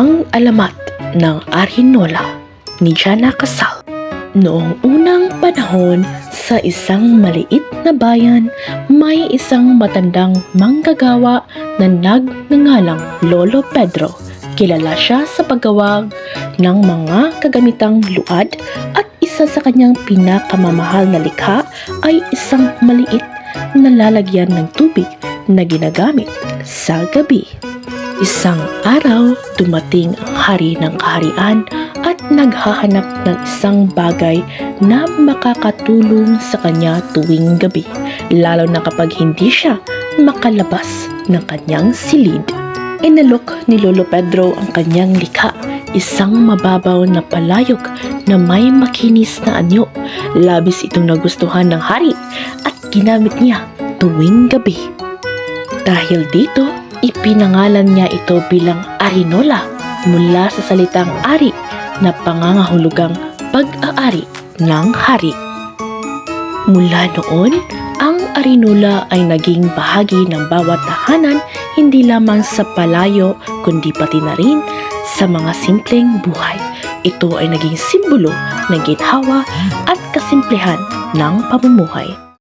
Ang alamat ng Arinola ni Jana Casal. Noong unang panahon, sa isang maliit na bayan, may isang matandang manggagawa na nagngangalang Lolo Pedro. Kilala siya sa paggawag ng mga kagamitang luad at isa sa kanyang pinakamamahal na likha ay isang maliit na lalagyan ng tubig na ginagamit sa gabi. Isang araw, dumating ang hari ng kaharian at naghahanap ng isang bagay na makakatulong sa kanya tuwing gabi, lalo na kapag hindi siya makalabas ng kanyang silid. Inalok ni Lolo Pedro ang kanyang likha, isang mababaw na palayok na may makinis na anyo. Labis itong nagustuhan ng hari at ginamit niya tuwing gabi. Dahil dito, ipinangalan niya ito bilang Arinola mula sa salitang ari na pangangahulugang pag-aari ng hari. Mula noon, ang Arinola ay naging bahagi ng bawat tahanan hindi lamang sa palayo kundi pati na rin sa mga simpleng buhay. Ito ay naging simbolo ng ginhawa at kasimplehan ng pamumuhay.